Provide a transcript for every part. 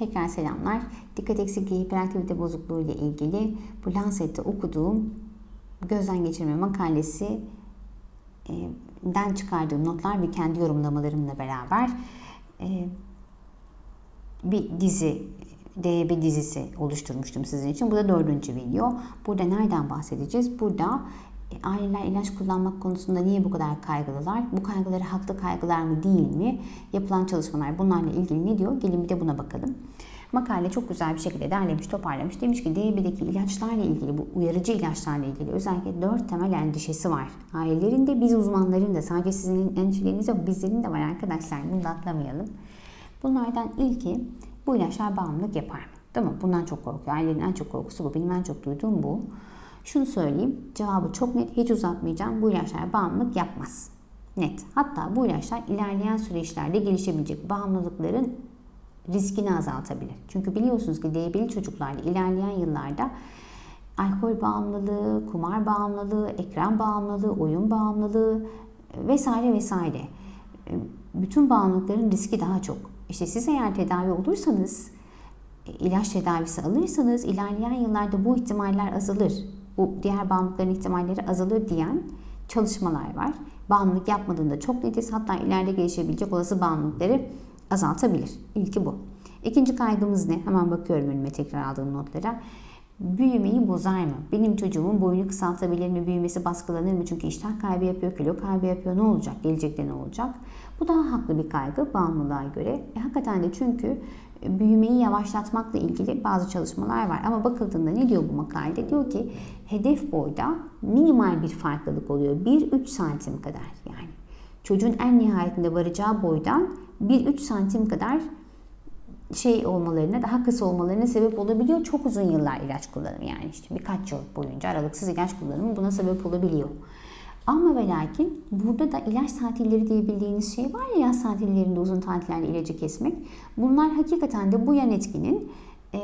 Tekrar selamlar. Dikkat eksikliği hiperaktivite bozukluğu ile ilgili bu Lancet'te okuduğum gözden geçirme makalesi den çıkardığım notlar ve kendi yorumlamalarımla beraber bir dizi DB dizisi oluşturmuştum sizin için. Bu da dördüncü video. Burada nereden bahsedeceğiz? Burada aileler ilaç kullanmak konusunda niye bu kadar kaygılılar? Bu kaygıları haklı kaygılar mı değil mi? Yapılan çalışmalar bunlarla ilgili ne diyor? Gelin bir de buna bakalım. Makale çok güzel bir şekilde derlemiş, toparlamış. Demiş ki DB'deki ilaçlarla ilgili, bu uyarıcı ilaçlarla ilgili özellikle dört temel endişesi var. Ailelerin de biz uzmanların da sadece sizin endişeleriniz yok, bizlerin de var arkadaşlar. Bunu da atlamayalım. Bunlardan ilki bu ilaçlar bağımlılık yapar mı? Değil mi? Bundan çok korkuyor. Ailelerin en çok korkusu bu. Benim en çok duyduğum bu. Şunu söyleyeyim. Cevabı çok net. Hiç uzatmayacağım. Bu ilaçlar bağımlılık yapmaz. Net. Hatta bu ilaçlar ilerleyen süreçlerde gelişebilecek bağımlılıkların riskini azaltabilir. Çünkü biliyorsunuz ki DB'li çocuklarda ilerleyen yıllarda alkol bağımlılığı, kumar bağımlılığı, ekran bağımlılığı, oyun bağımlılığı vesaire vesaire. Bütün bağımlılıkların riski daha çok. İşte siz eğer tedavi olursanız, ilaç tedavisi alırsanız ilerleyen yıllarda bu ihtimaller azalır. Bu diğer bağımlılıkların ihtimalleri azalır diyen çalışmalar var. Bağımlılık yapmadığında çok netiz hatta ileride gelişebilecek olası bağımlılıkları azaltabilir. İlki bu. İkinci kaygımız ne? Hemen bakıyorum önüme tekrar aldığım notlara. Büyümeyi bozar mı? Benim çocuğumun boyunu kısaltabilir mi? Büyümesi baskılanır mı? Çünkü iştah kaybı yapıyor, kilo kaybı yapıyor. Ne olacak? Gelecekte ne olacak? Bu daha haklı bir kaygı bağımlılığa göre. E, hakikaten de çünkü büyümeyi yavaşlatmakla ilgili bazı çalışmalar var. Ama bakıldığında ne diyor bu makalede? Diyor ki hedef boyda minimal bir farklılık oluyor. 1-3 santim kadar yani. Çocuğun en nihayetinde varacağı boydan 1-3 santim kadar şey olmalarına, daha kısa olmalarına sebep olabiliyor. Çok uzun yıllar ilaç kullanımı yani işte birkaç yıl boyunca aralıksız ilaç kullanımı buna sebep olabiliyor. Ama ve lakin burada da ilaç tatilleri diye bildiğiniz şey var ya yaz tatillerinde uzun tatillerle ilacı kesmek. Bunlar hakikaten de bu yan etkinin e,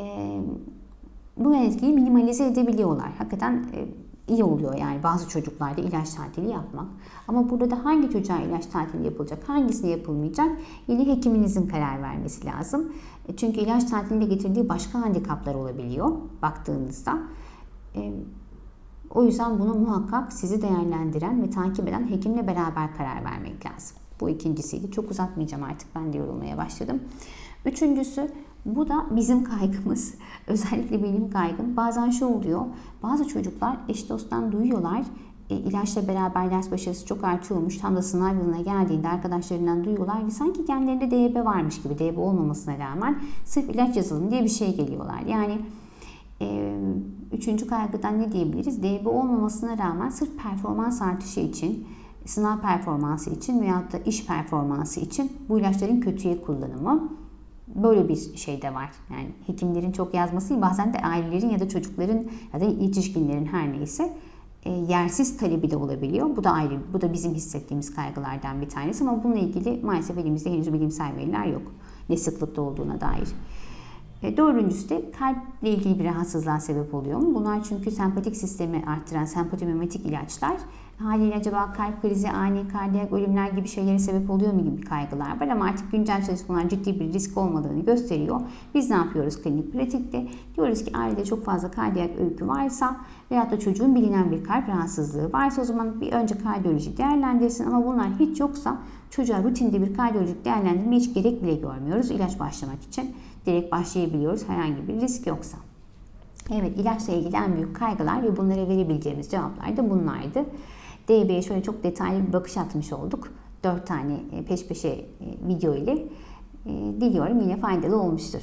bu yan etkiyi minimalize edebiliyorlar. Hakikaten e, iyi oluyor yani bazı çocuklarda ilaç tatili yapmak. Ama burada da hangi çocuğa ilaç tatili yapılacak, hangisi yapılmayacak yine hekiminizin karar vermesi lazım. E, çünkü ilaç tatilinde getirdiği başka handikaplar olabiliyor baktığınızda. E, o yüzden bunu muhakkak sizi değerlendiren ve takip eden hekimle beraber karar vermek lazım. Bu ikincisiydi. Çok uzatmayacağım artık ben de yorulmaya başladım. Üçüncüsü bu da bizim kaygımız. Özellikle benim kaygım. Bazen şu oluyor. Bazı çocuklar eş dosttan duyuyorlar. E, ilaçla beraber ders başarısı çok artıyormuş. Tam da sınav yılına geldiğinde arkadaşlarından duyuyorlar ve sanki kendilerinde DB varmış gibi DB olmamasına rağmen sırf ilaç yazılım diye bir şey geliyorlar. Yani e, üçüncü kaygıdan ne diyebiliriz? DB olmamasına rağmen sırf performans artışı için, sınav performansı için veyahut da iş performansı için bu ilaçların kötüye kullanımı böyle bir şey de var. Yani hekimlerin çok yazması bazen de ailelerin ya da çocukların ya da yetişkinlerin her neyse e, yersiz talebi de olabiliyor. Bu da ayrı, bu da bizim hissettiğimiz kaygılardan bir tanesi ama bununla ilgili maalesef elimizde henüz bilimsel veriler yok. Ne sıklıkta olduğuna dair. E, dördüncüsü de kalple ilgili bir rahatsızlığa sebep oluyor? Bunlar çünkü sempatik sistemi arttıran sempatomimetik ilaçlar haliyle acaba kalp krizi, ani kardiyak ölümler gibi şeylere sebep oluyor mu gibi kaygılar var ama artık güncel çalışmalar ciddi bir risk olmadığını gösteriyor. Biz ne yapıyoruz klinik pratikte? Diyoruz ki ailede çok fazla kardiyak öykü varsa veyahut da çocuğun bilinen bir kalp rahatsızlığı varsa o zaman bir önce kardiyoloji değerlendirsin ama bunlar hiç yoksa çocuğa rutinde bir kardiyolojik değerlendirme hiç gerek bile görmüyoruz ilaç başlamak için. Direkt başlayabiliyoruz herhangi bir risk yoksa. Evet ilaçla ilgili en büyük kaygılar ve bunlara verebileceğimiz cevaplar da bunlardı. DB'ye şöyle çok detaylı bir bakış atmış olduk. 4 tane peş peşe video ile. Diliyorum yine faydalı olmuştur.